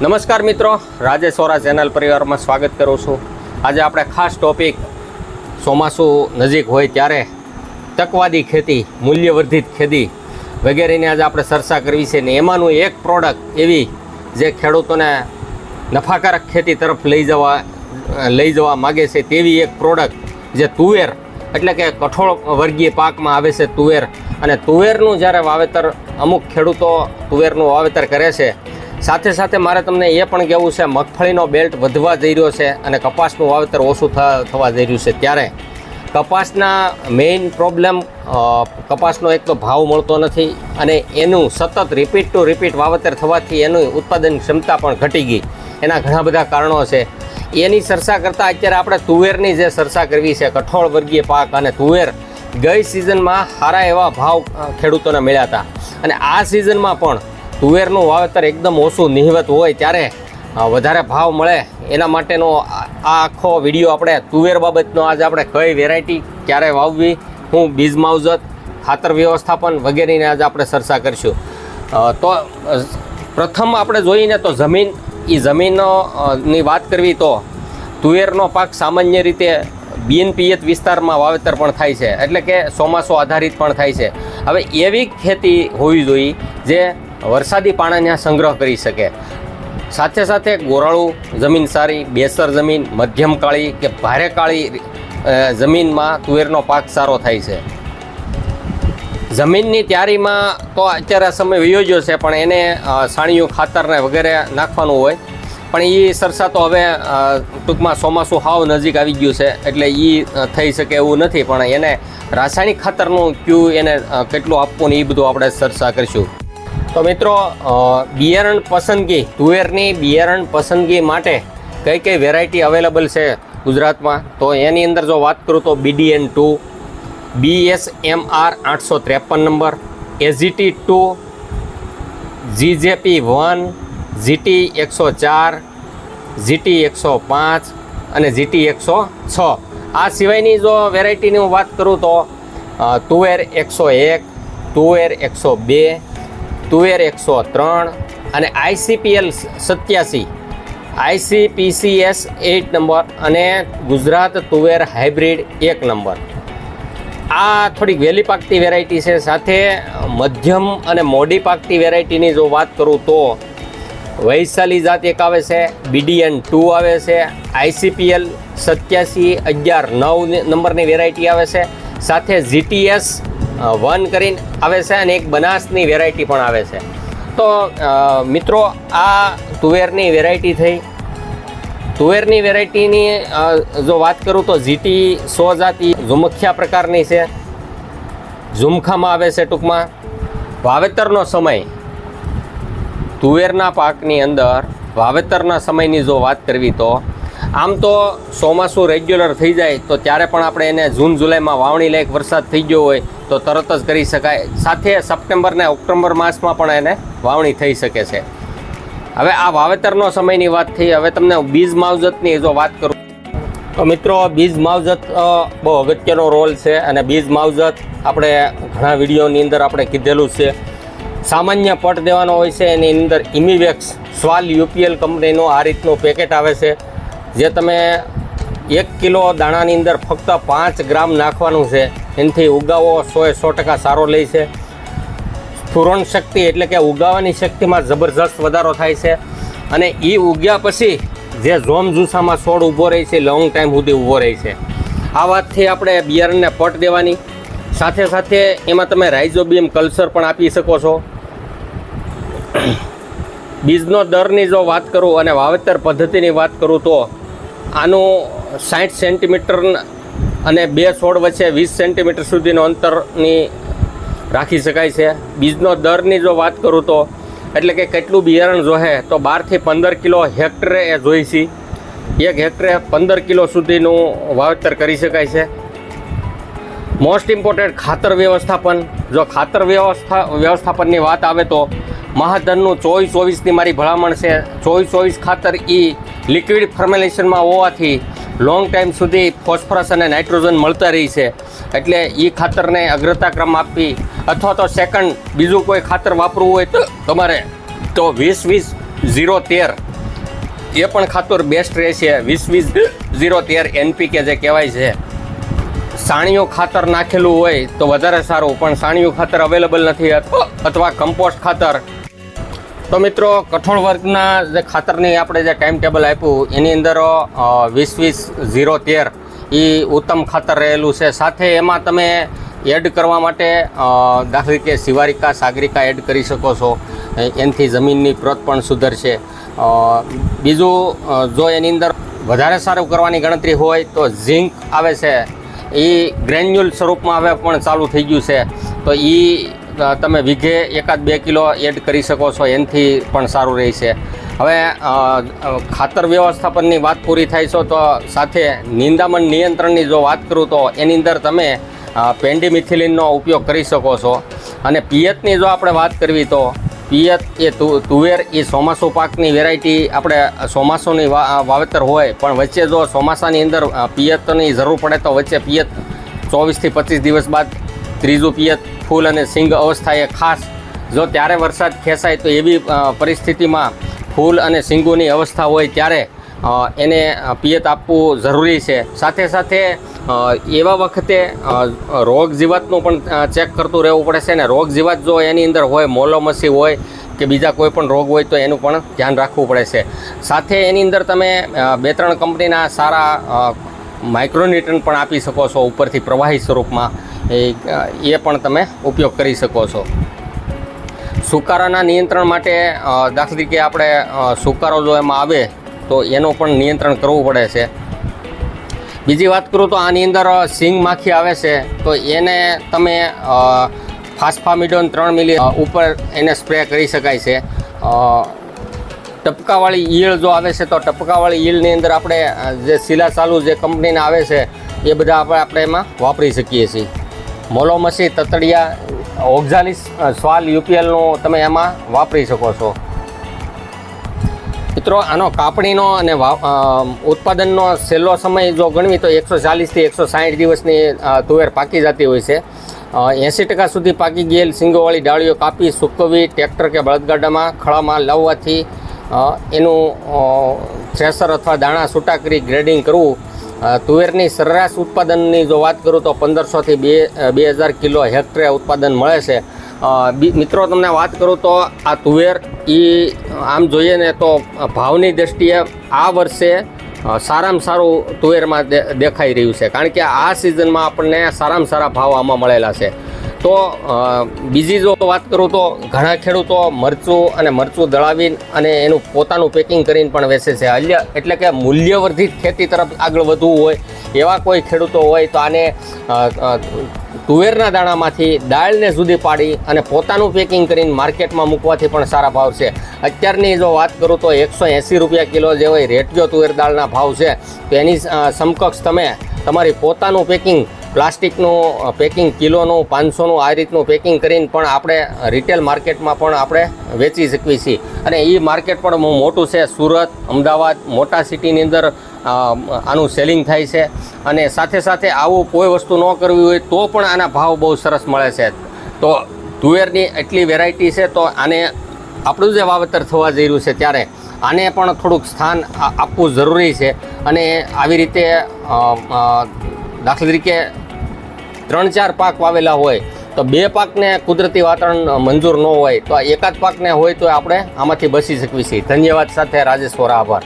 નમસ્કાર મિત્રો રાજે વોરા ચેનલ પરિવારમાં સ્વાગત કરું છું. આજે આપણે ખાસ ટોપિક, ચોમાસું નજીક હોય ત્યારે તકવાદી ખેતી, મૂલ્યવર્ધિત ખેતી વગેરેની આજે આપણે ચર્ચા કરવી છે ને એમાંનું એક પ્રોડક્ટ એવી જે ખેડૂતોને નફાકારક ખેતી તરફ લઈ જવા લઈ જવા માગે છે તેવી એક પ્રોડક્ટ જે તુવેર, એટલે કે કઠોળ વર્ગીય પાકમાં આવે છે તુવેર. અને તુવેરનું જ્યારે વાવેતર અમુક ખેડૂતો તુવેરનું વાવેતર કરે છે સાથે સાથે મારે તમને એ પણ કહેવું છે, મગફળીનો બેલ્ટ વધવા જઈ રહ્યો છે અને કપાસનું વાવેતર ઓછું થવા જઈ રહ્યું છે. ત્યારે કપાસના મેઇન પ્રોબ્લેમ કપાસનો એક તો ભાવ મળતો નથી અને એનું સતત રિપીટ ટુ રિપીટ વાવેતર થવાથી એનું ઉત્પાદન ક્ષમતા પણ ઘટી ગઈ. એના ઘણા બધા કારણો છે. એની ચર્ચા કરતાં અત્યારે આપણે તુવેરની જે ચર્ચા કરવી છે, કઠોળ વર્ગીય પાક અને તુવેર, ગઈ સિઝનમાં સારા એવા ભાવ ખેડૂતોને મળ્યા હતા. અને આ સિઝનમાં પણ તુવેરનું વાવેતર એકદમ ઓછું નિહિવત હોય ત્યારે વધારે ભાવ મળે. એના માટેનો આ આખો વીડિયો આપણે તુવેર બાબતનો આજે આપણે કઈ વેરાયટી ક્યારે વાવવી, હું બીજ માવજત, ખાતર વ્યવસ્થાપન વગેરેની આજે આપણે ચર્ચા કરીશું. તો પ્રથમ આપણે જોઈએ ને તો જમીન એ જમીનની વાત કરવી તો તુવેરનો પાક સામાન્ય રીતે બિનપિયત વિસ્તારમાં વાવેતર પણ થાય છે. એટલે કે ચોમાસું આધારિત પણ થાય છે. હવે એવી ખેતી હોવી જોઈએ જે વરસાદી પાણીના સંગ્રહ કરી શકે. સાથે સાથે ગોરાળું જમીન સારી, બેસર જમીન, મધ્યમ કાળી કે ભારે કાળી જમીનમાં તુવેરનો પાક સારો થાય છે. જમીનની તૈયારીમાં તો અત્યારે સમય વિયોજ્યો છે, પણ એને સાણિયું ખાતરને વગેરે નાખવાનું હોય. પણ એ સરસા તો હવે ટૂંકમાં ચોમાસું હાવ નજીક આવી ગયું છે, એટલે એ થઈ શકે એવું નથી, પણ એને રાસાયણિક ખાતરનું ક્યુ એને કેટલું આપવું ને એ બધું આપણે ચર્ચા કરીશું. તો મિત્રો બિયારણ પસંદગી, તુવેરની બિયારણ પસંદગી માટે કઈ કઈ વેરાયટી અવેલેબલ છે ગુજરાતમાં? તો એની અંદર જો વાત કરું તો બીડીએન ટુ બીએસએમઆર આઠસો ત્રેપન number AZT two GJP one GT એકસો ચાર જીટી એકસો પાંચ અને જીટી એકસો છ આ સિવાયની જો વેરાયટીની હું વાત કરું તો તુવેર એકસો એક, તુવેર એકસો બે તુવેર એકસો ત્રણ અને આઈસીપીએલ સત્યાસી. આઈસીપીસીએસ એઇટ નંબર અને ગુજરાત તુવેર હાઇબ્રિડ એક નંબર. આ થોડીક વહેલી પાકતી વેરાયટી છે. સાથે મધ્યમ અને મોડી પાકતી વેરાયટીની જો વાત કરું તો વૈશાલી જાત એક આવે છે, બીડીએન ટુ આવે છે, આઈસીપીએલ સત્યાસી અગિયાર નવ નંબરની વેરાયટી આવે છે. સાથે જીટીએસ વન કરીને આવે છે અને એક બનાસની વેરાયટી પણ આવે છે. તો મિત્રો, આ તુવેરની વેરાયટી થઈ. તુવેરની વેરાયટીની જો વાત કરું તો જીટી સો જાતિ ઝુમખ્યા પ્રકારની છે. ઝુમખામાં આવે છે ટૂંકમાં. વાવેતરનો સમય. તુવેરના પાકની અંદર વાવેતરના સમયની જો વાત કરવી તો આમ તો ચોમાસું રેગ્યુલર થઈ જાય તો ત્યારે પણ આપણે એને જૂન, જુલાઈમાં વાવણી લાયક વરસાદ થઈ ગયો હોય તો તરત જ કરી શકાય. સાથે સપ્ટેમ્બર ને ઓક્ટોબર માસમાં પણ એને વાવણી થઈ શકે છે. હવે આ વાવેતરનો સમયની વાત થઈ, હવે તમને બીજ માવજતની જો વાત કરું. તો મિત્રો, બીજ માવજત બહુ અગત્યનો રોલ છે અને બીજ માવજત આપણે ઘણા વિડીયોની અંદર આપણે કીધેલું છે. સામાન્ય પટ દેવાનો હોય છે, એની અંદર ઇમિવેક્સ, સ્વાલ યુપીએલ કંપનીનું આ રીતનું પેકેટ આવે છે. જે તમે એક કિલો દાણાની અંદર ફક્ત પાંચ ગ્રામ નાખવાનું છે, એનાથી ઉગાવો સો એ સો ટકા સારો લે છે. સ્ફુરણ શક્તિ એટલે કે ઉગાવાની શક્તિમાં જબરજસ્ત વધારો થાય છે. અને એ ઉગ્યા પછી જે જોમ જુસામાં છોડ ઊભો રહે છે લોંગ ટાઈમ સુધી ઊભો રહે છે. આ વાતથી આપણે બિયારણને પટ દેવાની. સાથે સાથે એમાં તમે રાઇઝોબિયમ કલ્ચર પણ આપી શકો છો. બીજનો દરની જો વાત કરું અને વાવેતર પદ્ધતિની વાત કરું તો આનું સાઠ સેન્ટીમીટર અને બે છોડ વચ્ચે વીસ સેન્ટીમીટર સુધીનો અંતરની રાખી શકાય છે. બીજનો દરની જો વાત કરું તો, એટલે કે કેટલું બિયારણ જોહે તો બારથી પંદર કિલો હેક્ટરે એ જોઈ છે એક હેક્ટરે પંદર કિલો સુધીનું વાવેતર કરી શકાય છે. મોસ્ટ ઇમ્પોર્ટન્ટ ખાતર વ્યવસ્થાપન. જો ખાતર વ્યવસ્થા, વ્યવસ્થાપનની વાત આવે તો મહાધનનું ચોવીસ ચોવીસની મારી ભલામણ છે. ચોવીસ ચોવીસ ખાતર એ લિક્વિડ ફર્મેલેશનમાં હોવાથી લોંગ ટાઈમ સુધી ફોસ્ફરસ અને નાઇટ્રોજન મળતા રહી છે. એટલે એ ખાતરને અગ્રતા ક્રમ આપવી અથવા તો સેકન્ડ બીજું કોઈ ખાતર વાપરવું હોય તો તમારે તો વીસ વીસ ઝીરો તેર એ પણ ખાતર બેસ્ટ રહેશે. વીસ વીસ ઝીરો તેર એનપીકે જે કહેવાય છે. સાણિયું ખાતર નાખેલું હોય તો વધારે સારું, પણ સાણિયું ખાતર અવેલેબલ નથી અથવા કમ્પોસ્ટ ખાતર. તો મિત્રો, કઠોળ વર્ગના જે ખાતરની આપણે જે ટાઈમ ટેબલ આપ્યું, એની અંદર વીસ વીસ ઝીરો તેર એ ઉત્તમ ખાતર રહેલું છે. સાથે એમાં તમે એડ કરવા માટે દાખલા તરીકે શિવારિકા સાગરિકા એડ કરી શકો છો. એનાથી જમીનની પ્રત પણ સુધરશે. બીજું જો એની અંદર વધારે સારું કરવાની ગણતરી હોય તો ઝીંક આવે છે. એ ગ્રેન્યુલ સ્વરૂપમાં હવે પણ ચાલુ થઈ ગયું છે. તો એ તમે વીઘે એકાદ બે કિલો એડ કરી શકો છો, એનાથી પણ સારું રહેશે. હવે ખાતર વ્યવસ્થાપનની વાત પૂરી થાય છો, તો સાથે નિંદામણ નિયંત્રણની જો વાત કરું, તો એની અંદર તમે પેન્ડીમિથિલિનનો ઉપયોગ કરી શકો છો. અને પિયતની જો આપણે વાત કરવી, તો પિયત એ તુવેર એ ચોમાસું પાકની વેરાયટી આપણે ચોમાસુંની વાવેતર હોય, પણ વચ્ચે જો ચોમાસાની અંદર પિયતની જરૂર પડે તો વચ્ચે પિયત ચોવીસથી પચીસ દિવસ બાદ ત્રીજું પિયત ફૂલ અને સિંગ અવસ્થાએ ખાસ. જો ત્યારે વરસાદ ખેંચાય તો એવી પરિસ્થિતિમાં ફૂલ અને સિંગોની અવસ્થા હોય ત્યારે એને પિયત આપવું જરૂરી છે. સાથે સાથે એવા વખતે રોગ જીવાતનું પણ ચેક કરતું રહેવું પડે છે. ને રોગ જીવાત જો એની અંદર હોય, મોલોમસી હોય કે બીજા કોઈ પણ રોગ હોય તો એનું પણ ધ્યાન રાખવું પડે છે. સાથે એની અંદર તમે બે ત્રણ કંપનીના સારા માઇક્રોન્યુટ્રન પણ આપી શકો છો ઉપરથી પ્રવાહી સ્વરૂપમાં. એ એ પણ તમે ઉપયોગ કરી શકો છો. સુકારાના નિયંત્રણ માટે દાખલા તરીકે આપણે સુકારો જો એમાં આવે તો એનું પણ નિયંત્રણ કરવું પડે છે. બીજી વાત કરું તો આની અંદર સિંગ માખી આવે છે. તો એને તમે ફાસ્ફામિડોન ત્રણ મિલી ઉપર એને સ્પ્રે કરી શકાય છે. ટપકાવાળી ઈયળ જો આવે છે તો ટપકાવાળી ઈયળની અંદર આપણે જે સિલા ચાલુ જે કંપનીના આવે છે, એ બધા આપણે આપણે એમાં વાપરી શકીએ છીએ. મોલોમસી તતડિયા ઓક્ઝાલિસ સ્વાલ યુપીએલનું તમે એમાં વાપરી શકો છો. મિત્રો, આનો કાપણીનો અને ઉત્પાદનનો છેલ્લો સમય જો ગણવી તો એકસો ચાલીસથી એકસો સાઠ દિવસની તુવેર પાકી જતી હોય છે. એંસી ટકા સુધી પાકી ગયેલ સિંગોવાળી ડાળીઓ કાપી સૂકવવી, ટ્રેક્ટર કે બળદગાડામાં ખળામાં લાવવાથી એનું થ્રેસર અથવા દાણા છૂટા કરી ગ્રેડિંગ કરવું તુવેરની સરેરાશ ઉત્પાદનની જો વાત કરું તો પંદરસોથી બે બે હજાર કિલો હેક્ટરે ઉત્પાદન મળે છે. મિત્રો, તમને વાત કરું તો આ તુવેર એ આમ જોઈએ ને તો ભાવની દ્રષ્ટિએ આ વર્ષે સારામાં સારું તુવેરમાં દેખાઈ રહ્યું છે. કારણ કે આ સિઝનમાં આપણને સારામાં સારા ભાવ આમાં મળેલા છે. તો બીજી જો વાત કરું તો ઘણા ખેડૂતો મરચું અને મરચું દળાવીને અને એનું પોતાનું પેકિંગ કરીને પણ વેચે છે. અલ્ય, એટલે કે મૂલ્યવર્ધિત ખેતી તરફ આગળ વધવું હોય એવા કોઈ ખેડૂતો હોય તો આને તુવેરના દાણામાંથી દાળને જુદી પાડી અને પોતાનું પેકિંગ કરીને માર્કેટમાં મૂકવાથી પણ સારા ભાવ છે. અત્યારની જો વાત કરું તો એકસો એંસી રૂપિયા કિલો જે હોય રેટિયો તુવેર દાળના ભાવ છે. તો એની સમકક્ષ તમે તમારી પોતાનું પેકિંગ પ્લાસ્ટિકનું પેકિંગ કિલોનું, પાંચસોનું આ રીતનું પેકિંગ કરીને પણ આપણે રિટેલ માર્કેટમાં પણ આપણે વેચી શકીએ છીએ અને એ માર્કેટ પણ મોટું છે. સુરત, અમદાવાદ, મોટા સિટીની અંદર આનું સેલિંગ થાય છે. અને સાથે સાથે આવું કોઈ વસ્તુ ન કરવી હોય તો પણ આના ભાવ બહુ સરસ મળે છે. તો તુવેરની એટલી વેરાયટી છે તો આને આપણું જે વાવેતર થવા જઈ રહ્યું છે ત્યારે આને પણ થોડુંક સ્થાન આપવું જરૂરી છે. અને આવી રીતે દાખલા તરીકે ત્રણ ચાર પાક વાવેલા હોય તો બે પાકને કુદરતી વાતાવરણ મંજૂર ન હોય તો એકાદ પાકને હોય તો આપણે આમાંથી બચી શકીએ છીએ ધન્યવાદ સાથે રાજેશ્વર આભાર.